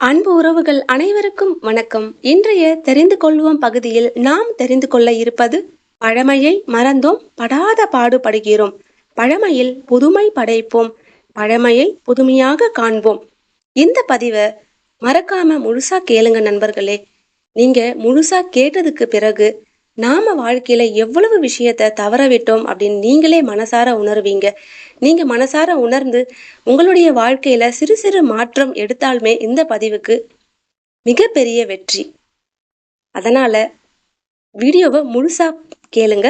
அன்பு உறவுகள் அனைவருக்கும் வணக்கம். இன்றைய தெரிந்து கொள்வோம் பகுதியில் நாம் தெரிந்து கொள்ள இருப்பது பழமையை மறந்தோம் படாத பாடுபடுகிறோம். பழமையில் புதுமை படைப்போம் பழமையை புதுமையாக காண்போம். இந்த பதிவை மறக்காம முழுசா கேளுங்க நண்பர்களே. நீங்க முழுசா கேட்டதுக்கு பிறகு நாம வாழ்க்கையில எவ்வளவு விஷயத்த தவற விட்டோம் அப்படின்னு நீங்களே மனசார உணர்வீங்க. நீங்க மனசார உணர்ந்து உங்களுடைய வாழ்க்கையில சிறு சிறு மாற்றம் எடுத்தாலுமே இந்த பதிவுக்கு மிகப்பெரிய வெற்றி. அதனால வீடியோவை முழுசா கேளுங்க.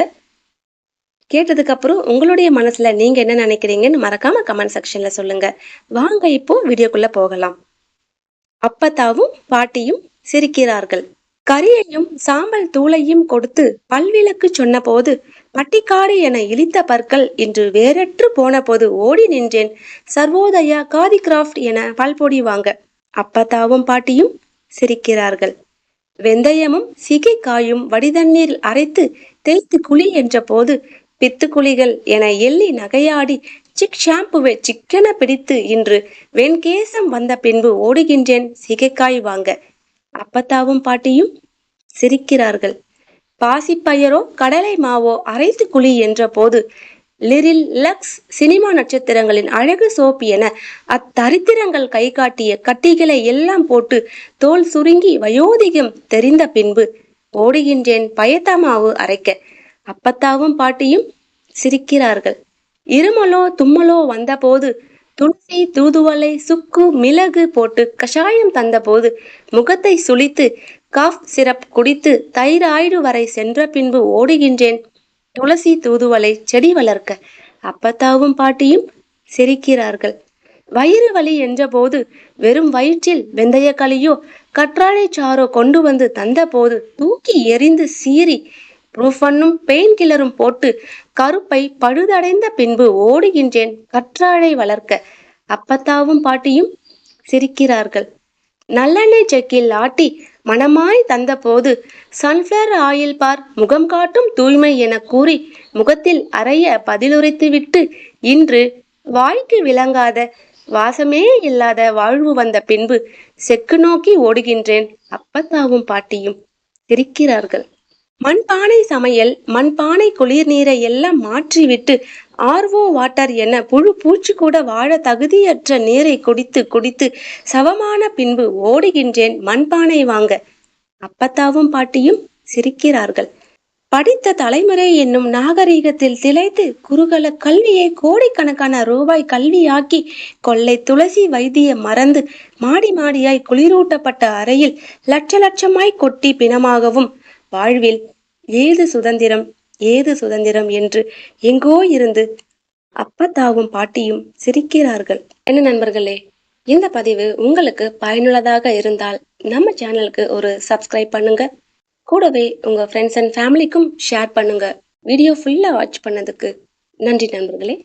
கேட்டதுக்கு அப்புறம் உங்களுடைய மனசுல நீங்க என்ன நினைக்கிறீங்கன்னு மறக்காம கமெண்ட் செக்ஷன்ல சொல்லுங்க. வாங்க இப்போ வீடியோக்குள்ள போகலாம். அப்பத்தாவும் பாட்டியும் சிரிக்கிறார்கள். கரியையும் சாம்பல் தூளையும் கொடுத்து பல்விளக்கு சொன்னபோது பட்டிக்காடு என இழித்த பற்கள் இன்று வேறற்று போனபோது ஓடி நின்றேன். சர்வோதயா காதி கிராஃப்ட் என பல்பொடி வாங்க அப்பத்தாவும் பாட்டியும் சிரிக்கிறார்கள். வெந்தயமும் சிகை காயும் வடிதண்ணீர் அரைத்து தேய்த்து குழி என்ற போது பித்துக்குழிகள் என எள்ளி நகையாடி சிக் ஷாம்புவை சிக்கென பிடித்து இன்று வெண்கேசம் வந்த பின்பு ஓடுகின்றேன். சிகைக்காய் வாங்க. அப்பத்தாவும் பாட்டியும் சிரிக்கிறார்கள். பாசிப்பயரோ கடலை மாவோ அரைத்து குழி என்ற போது லிரில் லக்ஸ் சினிமா நட்சத்திரங்களின் அழகு சோப்பு என அத்தரித்திரங்கள் கை காட்டிய கட்டிகளை எல்லாம் போட்டு தோல் சுருங்கி வயோதிகம் தெரிந்த பின்பு ஓடுகின்றேன் பயத்தமாவு அரைக்க. அப்பத்தாவும் பாட்டியும் சிரிக்கிறார்கள். இருமலோ தும்மலோ வந்தபோது துளசி தூதுவளை சுக்கு மிளகு போட்டு கஷாயம் தந்தபோது முகத்தை சுளித்து காஃப் சிரப் குடித்து தைராய்டு வரை சென்ற பின்பு ஓடுகின்றேன். துளசி தூதுவளை செடி வளர்க்க அப்பத்தாவும் பாட்டியும் சிரிக்கிறார்கள். வயிறு வலி என்றபோது வெறும் வயிற்றில் வெந்தயக்களியோ கற்றாழை சாரோ கொண்டு வந்து தந்தபோது தூக்கி எரிந்து சீறி ப்ரூஃபன்னும் பெயின் கில்லரும் போட்டு கருப்பை பழுதடைந்த பின்பு ஓடுகின்றேன் கற்றாழை வளர்க்க. அப்பத்தாவும் பாட்டியும் சிரிக்கிறார்கள். நல்லெண்ணெய் செக்கில் ஆட்டி மனமாய் தந்தபோது சன்ஃபிளவர் ஆயில் பார் முகம் காட்டும் தூய்மை என கூறி முகத்தில் அறைய பதிலுரைத்துவிட்டு இன்று வாய்க்கு விளங்காத வாசமே இல்லாத வாழ்வு வந்த பின்பு செக்கு நோக்கி ஓடுகின்றேன். அப்பத்தாவும் பாட்டியும் சிரிக்கிறார்கள். மண்பானை சமையல் மண்பானை குளிர் நீரை எல்லாம் மாற்றிவிட்டு ஆர்வோ வாட்டர் என புழு பூச்சி கூட வாழ தகுதியற்ற நீரை குடித்து குடித்து சவமான பின்பு ஓடுகின்றேன். மண்பானை வாங்க. அப்பத்தாவும் பாட்டியும் சிரிக்கிறார்கள். படித்த தலைமுறை என்னும் நாகரீகத்தில் திளைத்து குருகல கல்வியை கோடிக்கணக்கான ரூபாய் கல்வியாக்கி கொள்ளை துளசி வைத்திய மறந்து மாடி மாடியாய் குளிரூட்டப்பட்ட அறையில் லட்ச லட்சமாய் கொட்டி பிணமாகவும் வாழ்வில் ஏது சுதந்திரம் ஏது சுதந்திரம் என்று எங்கோ இருந்து அப்பத்தாவும் பாட்டியும் சிரிக்கிறார்கள். என்ன நண்பர்களே இந்த பதிவு உங்களுக்கு பயனுள்ளதாக இருந்தால் நம்ம சேனலுக்கு ஒரு சப்ஸ்கிரைப் பண்ணுங்க. கூடவே உங்க ஃப்ரெண்ட்ஸ் அண்ட் ஃபேமிலிக்கும் ஷேர் பண்ணுங்க. வீடியோ ஃபுல்லா வாட்ச் பண்ணதுக்கு நன்றி நண்பர்களே.